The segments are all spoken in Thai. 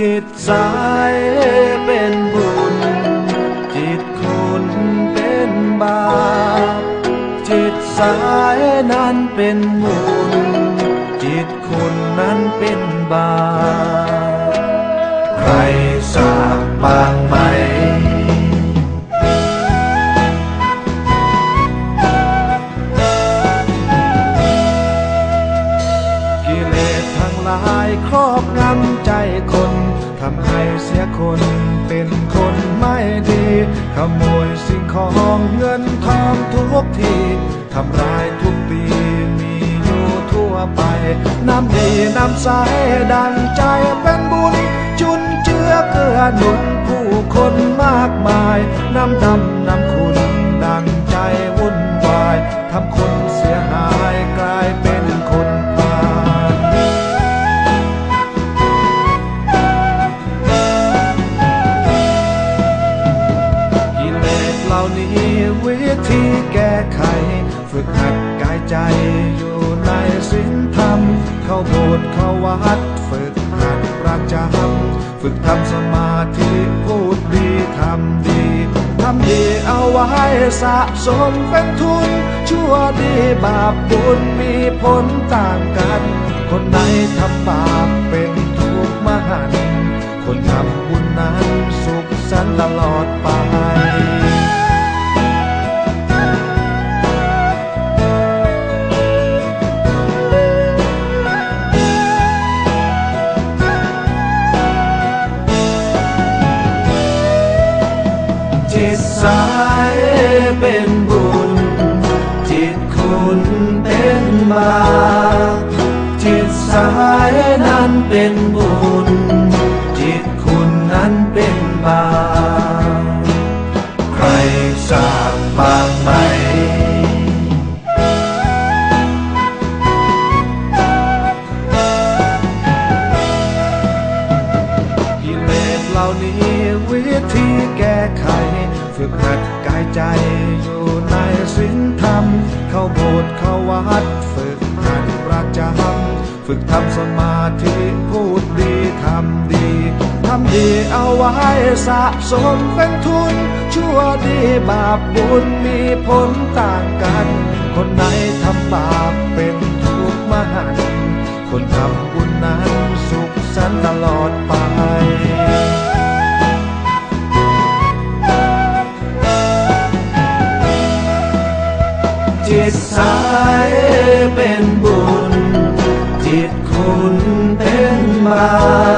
จิตสายเป็นบุญ จิตคุณเป็นบาป จิตสายนั้นเป็นบุญ จิตคุณนั้นเป็นบาป ใครทราบบางไหมำให้เสียคนเป็นคนไม่ดี ขโมยสิ่งของเงินทองทุกทีทำร้ายทุกปีมีอยู่ทั่วไป น้ำดีน้ำใสดังใจเป็นบุญ จุนเจือเกื้อหนุนผู้คนมากมาย น้ำดำน้ำคุณดังใจวุ่นวายทำคนเสียหาย วัดฝึกหัดประจำฝึกทำสมาธิพูดดีทำดีทำดีเอาไว้สะสมเป็นทุน ชั่วดีบาปบุญมีผลต่างกัน คนไหนทำบาปเป็นทุกข์มหันต์คนทำบุญนั้นสุขสันต์ตลอดไป สายเป็นบุญ จิตคุณเป็นบาปจิตสายนั้นเป็นบุญ จิตคุณนั้นเป็นบาป ฝึกทำสมาธิพูดดีทำดี ทำดีเอาไว้สะสมเป็นทุน ชั่วดีบาปบุญมีผลต่างกัน คนไหนทำบาปเป็นทุกข์มหันคนทำบุญนั้นสุขสันต์ตลอดไป เ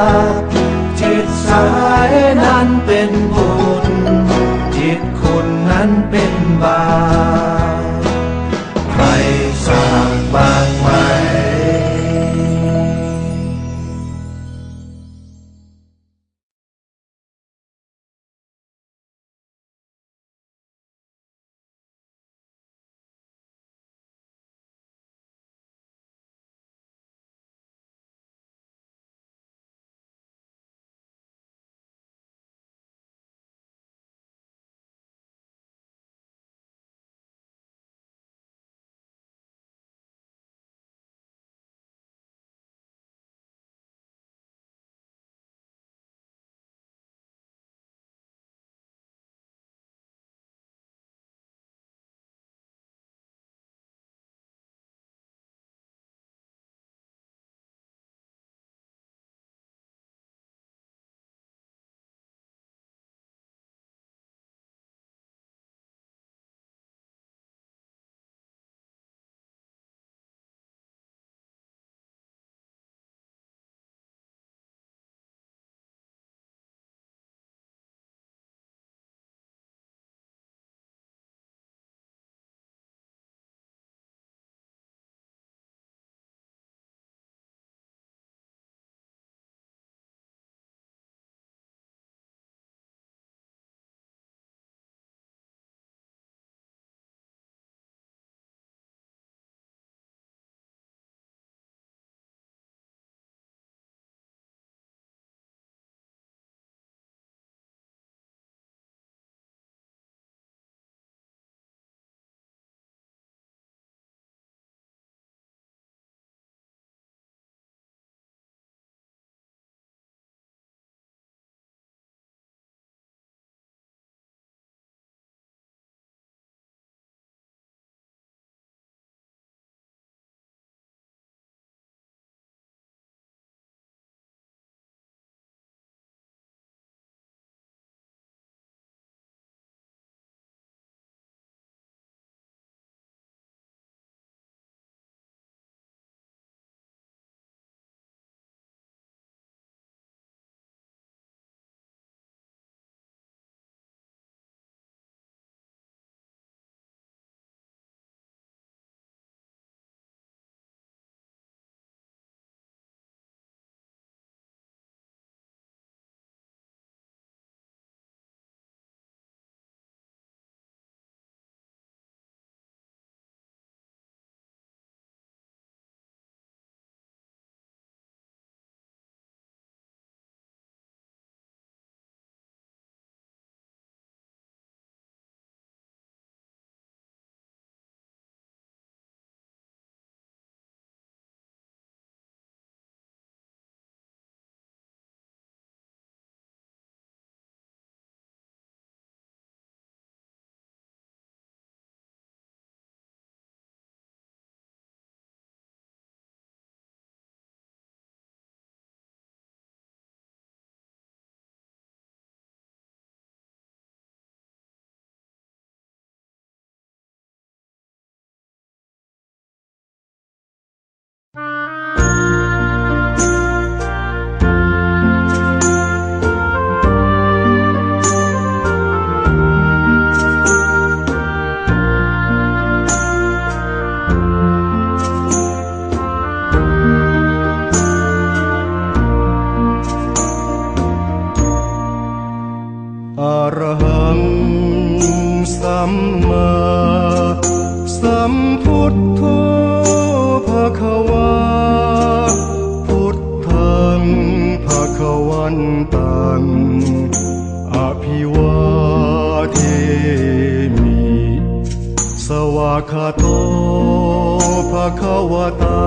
ภะคะวตา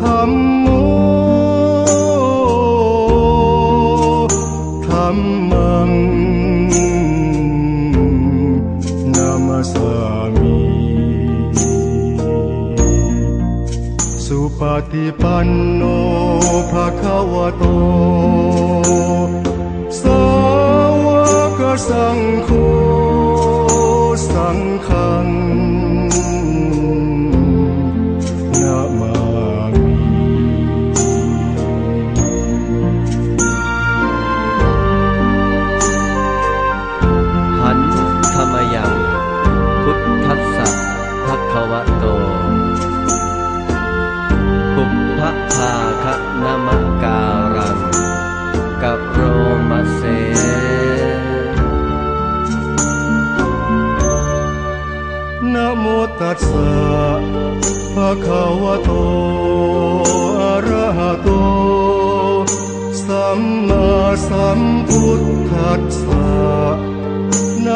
ธัมโมธัมมังนามัสสามิสุปฏิปันโนภะคะวะโตะโต ปุพพะภาคะนมการังกับโรมาเซนะโมตัสสะภะคะวะโตอะระหะโต สัมมาสัมพุทธัสสะ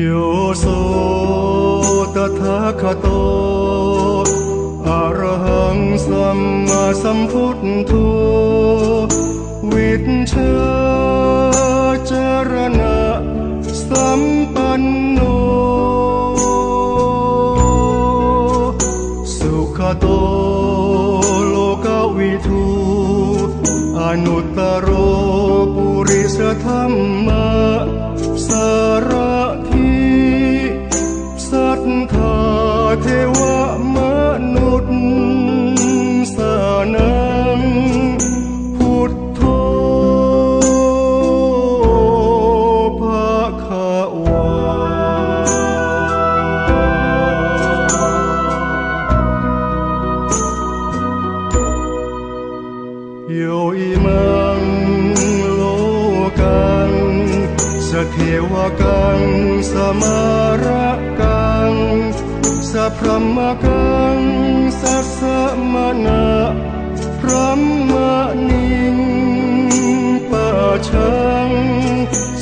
โยโสตถาคโตอรหังสัมมาสัมพุทโธวิชชาจารณะสัมปันโนสุขโตโลกวิทูอนุตตโรปุริสธรรมะสารทิ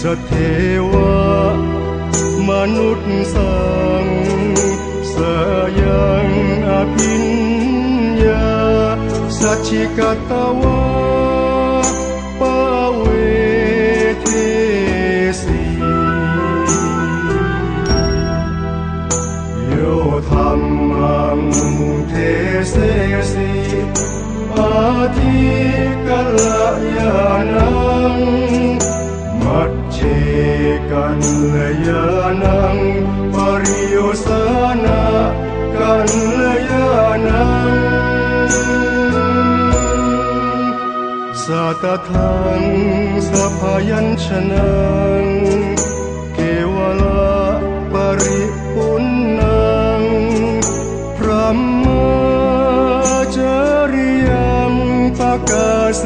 สเทวะมนุ ตทังสัพยัญชนะเกวลาปริปุณนังพระมาจริยมปากาเส